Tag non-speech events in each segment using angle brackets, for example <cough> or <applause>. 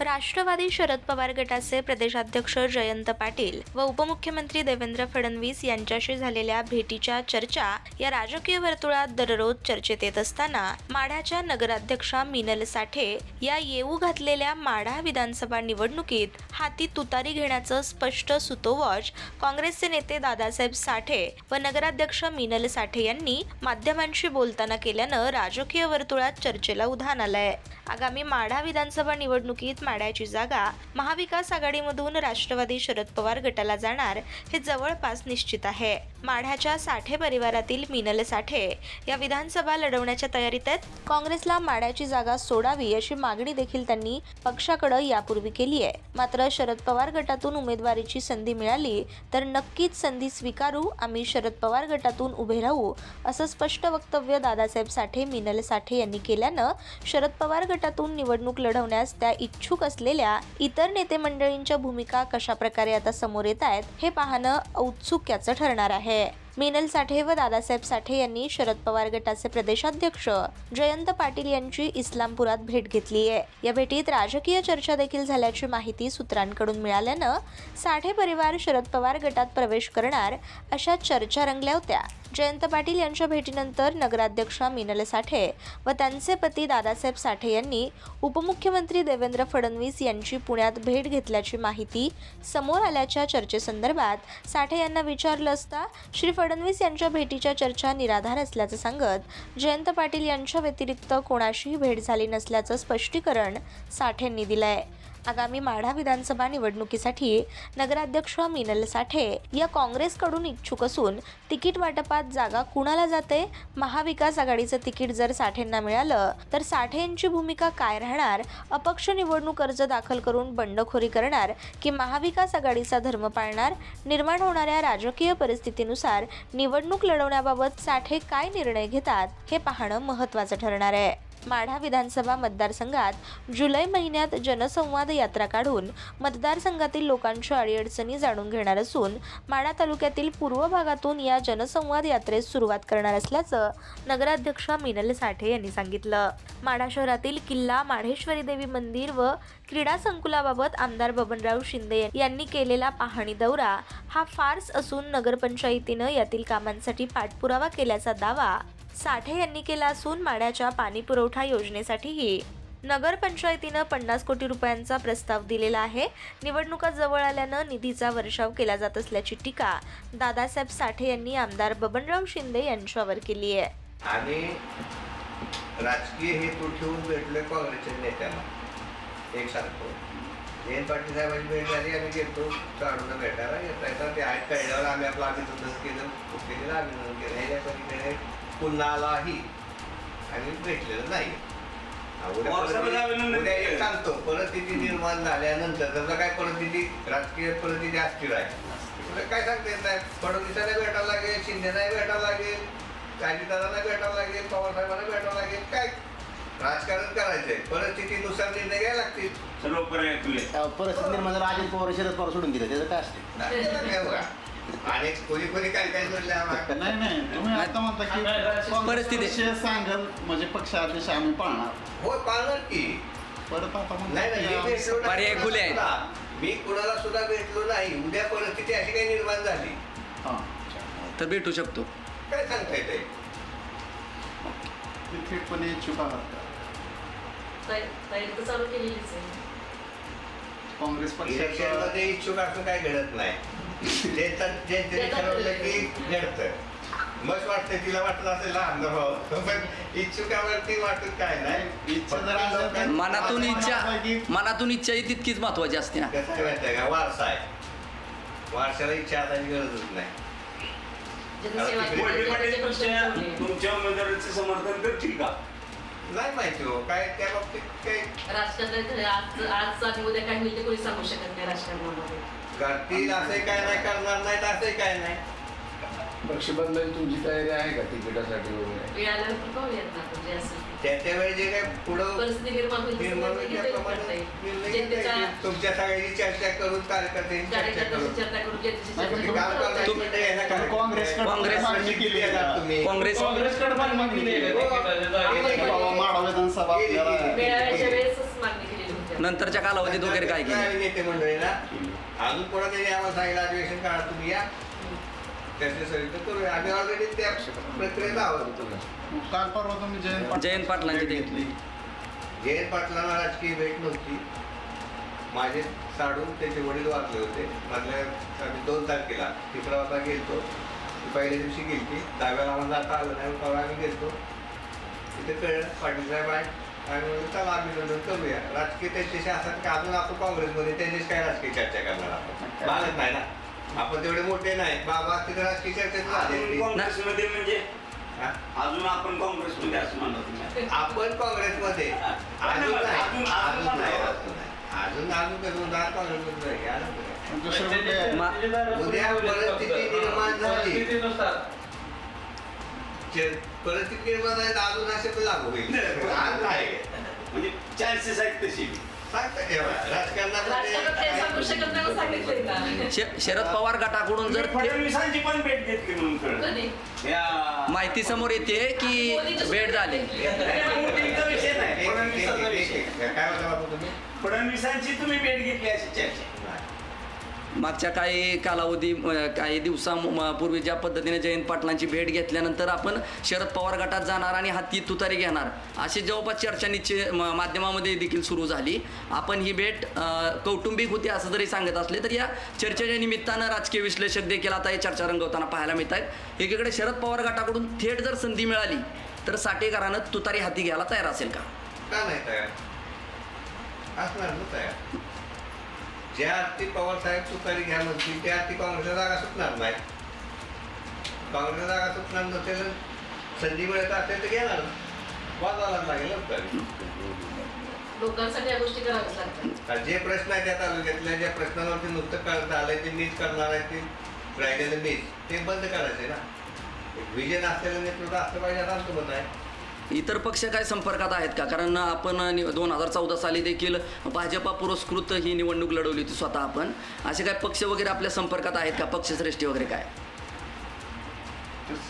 राष्ट्रवादी शरद पवार गटाचे प्रदेशाध्यक्ष जयंत पाटील व उपमुख्यमंत्री देवेंद्र फडणवीस यांच्याशी झालेल्या भेटीच्या चर्चा या राजकीय वर्तुळात दररोज चर्चेत येत असताना माढ्याच्या नगराध्यक्षा मिनल साठे या येऊ घातलेल्या माढा विधानसभा निवडणुकीत हाती तुतारी घेण्याचं स्पष्ट सुतोवाच काँग्रेसचे नेते दादासाहेब साठे व नगराध्यक्ष मिनल साठे यांनी माध्यमांशी बोलताना केल्यानं राजकीय वर्तुळात चर्चेला उधाण आलंय. आगामी माढा विधानसभा निवडणुकीत माढ्याची जागा महाविकास आघाडीमधून राष्ट्रवादी शरद पवार गटाला जाणार हे जवळपास निश्चित आहे. माढ्याच्या साठे परिवारातील मिनल साठे या विधानसभा लढवण्याच्या तयारीत आहेत. काँग्रेसला माढ्याची जागा सोडावी अशी मागणी देखील त्यांनी पक्षाकडे यापूर्वी केली आहे. मात्र शरद पवार गटातून उमेदवारीची संधी मिळाली तर नक्कीच संधी स्वीकारू आम्ही शरद पवार गटातून उभे राहू असं स्पष्ट वक्तव्य दादासाहेब साठे मिनल साठे यांनी केल्यानं शरद पवार गटातून निवडणूक लढवण्यास त्या इच्छुक असलेल्या इतर नेते मंडळींच्या भूमिका कशा प्रकारे आता समोर येत आहेत हे पाहणं औत्सुक्याचं ठरणार आहे. मिनल साठे व दादासाहेब साठे यांनी शरद पवार गटाचे प्रदेशाध्यक्ष जयंत पाटील यांची इस्लामपुरात भेट घेतली आहे. या भेटीत राजकीय चर्चा देखील झाल्याची माहिती सूत्रांकडून मिळाल्यानं साठे परिवार शरद पवार गटात प्रवेश करणार अशा चर्चा रंगल्या होत्या. जयंत पाटील यांच्या भेटीनंतर नगराध्यक्षा मिनल साठे व त्यांचे पती दादासाहेब साठे यांनी उपमुख्यमंत्री देवेंद्र फडणवीस यांची पुण्यात भेट घेतल्याची माहिती समोर आल्याच्या चर्चेसंदर्भात साठे यांना विचारलं असता श्री फडणवीस यांच्या भेटीच्या चर्चा निराधार असल्याचं सांगत जयंत पाटील यांच्या व्यतिरिक्त कोणाशीही भेट झाली नसल्याचं स्पष्टीकरण साठेंनी दिलं आहे आगामी माढा विधानसभा निवडणुकीसाठी नगराध्यक्ष मिनल साठे या काँग्रेसकडून इच्छुक असून तिकीट वाटपात जागा कुणाला जाते? महाविकास आघाडीचं तिकीट जर साठेंना मिळालं तर साठे यांची भूमिका काय राहणार? अपक्ष निवडणूक अर्ज दाखल करून बंडखोरी करणार की महाविकास आघाडीचा धर्म पाळणार? निर्माण होणाऱ्या राजकीय परिस्थितीनुसार निवडणूक लढवण्याबाबत साठे काय निर्णय घेतात हे पाहणं महत्त्वाचं ठरणार आहे. माढा विधानसभा मतदारसंघात जुलै महिन्यात जनसंवाद यात्रा काढून मतदारसंघातील लोकांच्या अडीअडचणी जाणून घेणार असून माढा तालुक्यातील पूर्व भागातून या जनसंवाद यात्रेस सुरुवात करणार असल्याचं नगराध्यक्षा मिनल साठे यांनी सांगितलं. माढा शहरातील किल्ला माढेश्वरी देवी मंदिर व क्रीडा संकुलाबाबत आमदार बबनराव शिंदे यांनी केलेला पाहणी दौरा हा फार्स असून नगरपंचायतीनं यातील कामांसाठी पाठपुरावा केल्याचा दावा साठे यांनी केला असून माड्याच्या पाणी पुरवठा योजनेसाठीही. नगरपंचायतीनं पन्नास कोटी रुपयांचा प्रस्ताव दिलेला आहे. निवडणुका जवळ आल्यानं निधीचा वर्षाव केला जात असल्याची टीका दादासाहेब साठे यांनी आमदार बबनराव शिंदे यांच्यावर केली आहे. आणि राजकीय हेतू ठेवून भेटलोय काँग्रेसच्या नेत्याला. एक सांगतो जयंत पाटील साहेबांची भेट झाली आम्ही गेलो काढून भेटायला येता येता ते आहेत. कळल्यावर आम्ही आपलं अभिनंदन केलं. केलेलं अभिनंदन केलं. ह्याच्या पलीकडे पुन्हालाही आम्ही भेटलेलं नाही हा, उद्या उद्या एक. सांगतो परिस्थिती निर्माण झाल्यानंतर जसं काय परिस्थिती? राजकीय परिस्थिती अस्थिर आहे. तुला काय सांगता येत नाही? फडणवीसाला भेटायला लागेल शिंदेना भेटायला लागेल अजितदादांना भेटावं लागेल पवारसाहेबांना भेटावं लागेल. काय? राजकारण करायचंय. परिस्थितीनुसार निर्णय घ्यायला लागतील. सर्व पर्याय खुले त्या परिस्थिती निर्माण झाली अजित पवार शरद पवार सोडून दिलं. त्याचं काय असते नाही, त्याला काय बघा. आणि कोणी कोणी काय काय म्हणलं नाही नाही. तुम्ही आता म्हणता की परिस्थिती. सांगल म्हणजे पक्षादेश आम्ही पाळणार. हो पाळणार की. परत आता म्हणता नाही नाही मी आहेत. कुणाला. मी कुणाला सुद्धा भेटलो नाही. उद्या परिस्थिती अशी काही निर्माण झाली. हां. तर भेटू शकतो. काय सांगता येते ते थेटपणे इच्छुक आहात का? चालू केलेलीच आहे. काँग्रेस इलेक्शन पक्षाचा मध्ये इच्छुक असं काय घडत नाही. ज्यांचं ज्यांचं ठरवलं की घडतं मग वाटतं तिला वाटत असेल लहान भाऊ. पण इच्छुकावरती वाटत काय नाही. इच्छा तर- मनातून इच्छा मनातून इच्छा ही तितकीच महत्वाची असते ना. कसं माहिती का? वारसा आहे. वारशाला इच्छा असायची गरजच नाही. तुमच्या उमेदवाराचे समर्थन करतील का नाही माहिती हो काय त्या बाबतीत काही राजकारणात आज आज आणि उद्या काय होईल ते कोणी सांगू शकत नाही राजकारणामध्ये. करतील असंही काय नाही करणार नाहीत असंही काय नाही. पक्ष बदलायची तुमची तयारी आहे का तिकिटासाठी वगैरे? वेळ आल्यानंतर पाहूयात ना आपण जे जे काय पुढं परिस्थिती निर्माण होईल होईल त्याप्रमाणे. निर्णय घेता. तुमच्या सगळ्यांची चर्चा करून कार्यकर्त्यांची चर्चा कार्यकर्त्यांशी करून चर्चा करून जे त्याची नाही, पण चर्चा ते काम करून करणार ठरवता म्हणजे येईल. ह्याला काय- काँग्रेसकडे काँग्रेस मागणी केली आहे का? तुम्ही काँग्रेस काँग्रेसकडे पण मागणी आहे का हो. तिकिटाची? की बाबा माडा विधानसभा केली, आपल्याला केली. मेळाव्याच्या वेळेसच मागणी केलेली होती नंतरच्या कालावधीत वगैरे काय केलं नेते मंडळीला अजून कोणा त्यांनी आम्हाला सांगितलं अधिवेशन काळात तुम्ही या त्याचे सगळी तर करूया आम्ही ऑलरेडी त्या प्रक्रियेत आहोत काल परवा तुम्ही जयंत पाटील जयंत पाटलांची भेट घेतली. जयंत पाटलांना राजकीय भेट नव्हती. माझे साडून त्याचे वडील वाचले होते. मधल्या आम्ही दोन तारखेला तिसरा वाजता गेलतो. पहिल्या दिवशी गेलती. दहाव्याला आम्हाला जाता आलं नाही तेव्हा आम्ही गेलतो. तिथे कळलं पाटील साहेब आहे आम्ही म्हणलं चला अभिनंदन करूया. राजकीय त्यांच्याशी असतात की अजून आपण काँग्रेसमध्ये त्यांच्याशी काय राजकीय चर्चा करणार आपण? मागत नाही ना. आपण तेवढे मोठे नाही. बाबा तिथे राजकीय चर्चेत झाले काँग्रेसमध्ये म्हणजे हा? अजून आपण काँग्रेसमध्ये असं म्हणलं तुम्ही आपण काँग्रेसमध्ये. अजून नाही. अजून- अजून अजून नाही. नाही. अजून नाही. अजून अजून करून दार काँग्रेसमध्ये नाही. या ना तुम्ही. दुसरं कुठे मा- उद्या परिस्थिती निर्माण झाली. चे- परिस्थिती निर्माण झाली तर अजून असे पण लागू होईल. म्हणजे चान्सेस आहेत तशी सांगता येवा. राजकारणामध्ये राजकारणात काही सांगू शकत नाही सांगितलंय का श- शरद पवार गटाकडून जर तुम्ही ते- फडणवीसांची पण भेट घेतली म्हणून कळलं कधी? या. माहिती समोर येते की भेट झाली. मोदींचा विषय नाही. फडणवीसांचा विषय. काय तुम्ही? फडणवीसांची तुम्ही भेट घेतली अशी चर्चा. मागच्या काही कालावधी काही दिवसापूर्वी ज्या पद्धतीने जयंत पाटलांची भेट घेतल्यानंतर आपण शरद पवार गटात जाणार आणि हाती तुतारी घेणार अशी जवळपास चर्चा निश्चित माध्यमामध्ये देखील सुरू झाली. आपण ही भेट कौटुंबिक होती असं जरी सांगत असले तर या चर्चेच्या निमित्तानं राजकीय विश्लेषक देखील आता हे चर्चा रंगवताना पाहायला मिळत आहेत एकीकडे शरद पवार गटाकडून थेट जर संधी मिळाली तर साठेकरानं तुतारी हाती घ्यायला तयार असेल का? का नाही तयार? असणार ना तयार. ज्या अर्थी पवार साहेब तुतारी घ्या म्हणतील त्या अर्थी काँग्रेसला जागा सुटणार नाही. काँग्रेसला जागा सुटणार नसेल संधी मिळत असेल तर घेणार. वाजायला लागेल. लोकांसाठी या गोष्टी कराव्याच लागतात. कारण जे प्रश्न आहेत त्या तालुक्यातल्या ज्या प्रश्नांवरती नुसतं कळत आलंय ते मीच करणार आहे ते राहिलेलं मीच. ते बंद करायचे ना. विजन असलेलं नेतृत्व असलं पाहिजे असं आमचं मत आहे. इतर पक्ष काय संपर्कात आहेत का कारण आपण दोन हजार चौदा साली देखील भाजपा पुरस्कृत ही निवडणूक लढवली होती स्वतः आपण असे काय पक्ष वगैरे आपल्या संपर्कात आहेत का पक्षश्रेष्ठी वगैरे काय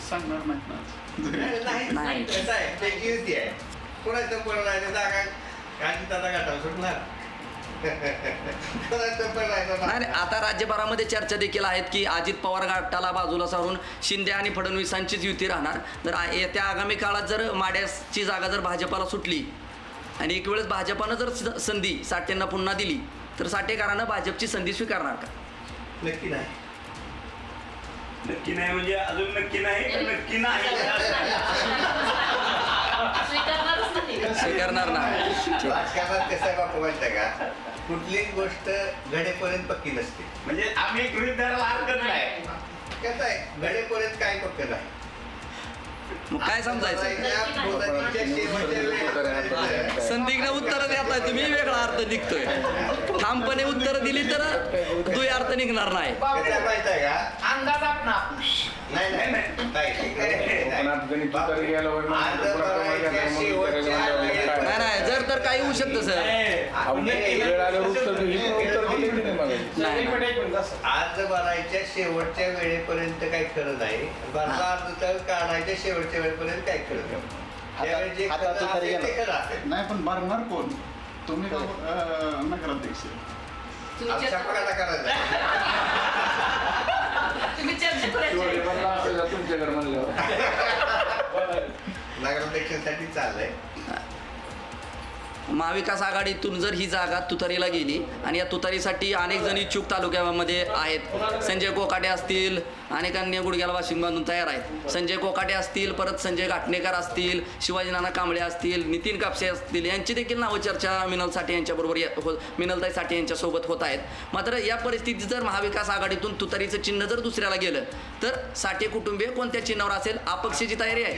सांगणार नाही, कोणाचं पण राहायचं जागा काही दादा गाठावर सुटणार कोणाचं पण राहायचं नाही आता राज्यभरामध्ये चर्चा देखील आहेत की अजित पवार गटाला बाजूला सारून शिंदे आणि फडणवीसांचीच युती राहणार. तर येत्या आगामी काळात जर माड्याची जागा जर भाजपाला सुटली आणि एक वेळेस भाजपानं जर स- संधी साठेंना पुन्हा दिली तर साठेकरांना भाजपची संधी स्वीकारणार का? नक्की नाही. नक्की नाही म्हणजे अजून नक्की नाही नक्की नाही. <laughs> स्वीकारणार नाही ठीक. राजकारणात कसं आहे बापू माहिती आहे का? कुठलीच गोष्ट घडेपर्यंत पक्की नसते. म्हणजे आम्ही गृहित धरायला हरकत नाही. कसं आहे? घडेपर्यंत काय पक्क नाही. मग काय समजायचं? शेवटच्या संदिग्ध उत्तर देताय तुम्ही वेगळा अर्थ निघतोय. ठामपणे उत्तर दिली तर दुई अर्थ निघणार नाही. कसं आहे माहिती आहे का? अंदाज आपला. नाही नाही नाही नाही. कोकणात गणित तुतारी घ्यायला वगैरे आज कोकणात काय? नाही नाही जर तर काही होऊ शकतं सर आपण वेळ आल्यावर उत्तर दिली पण उत्तर दिली की नाही मला नाही नाही. आज भरायच्या शेवटच्या वेळेपर्यंत काही खरं नाही भरला अर्ज तर काढायच्या शेवटच्या वेळेपर्यंत काही खरं नाही ज्यावेळी जे हातात खरं तुतारी असेल ते गेला. खरं असेल नाही पण भरणार कोण तुम्ही का अं, नगराध्यक्ष आमच्या पगाला करायचं तुम्ही चर्चा करायची आहे. शिवसेना असेल तुमच्याकडे म्हणल्यावर नगराध्यक्षासाठी चाललंय महाविकास आघाडीतून जर ही जागा तुतारीला गेली आणि या तुतारीसाठी अनेक जण इच्छुक तालुक्यामध्ये आहेत. संजय कोकाटे असतील अनेकांनी गुडघ्याला वाशिंग बांधून तयार आहेत. संजय कोकाटे असतील परत संजय घाटणेकर असतील शिवाजी नाना कांबळे असतील नितीन कापसे असतील यांची देखील नावं चर्चा मिनल साठे यांच्याबरोबर या- हो मिनलताई साठे यांच्यासोबत होत आहेत. मात्र या परिस्थितीत जर महाविकास आघाडीतून तुतारीचं चिन्ह जर दुसऱ्याला गेलं तर साठे कुटुंबीय कोणत्या चिन्हावर असेल? अपक्षाची तयारी आहे.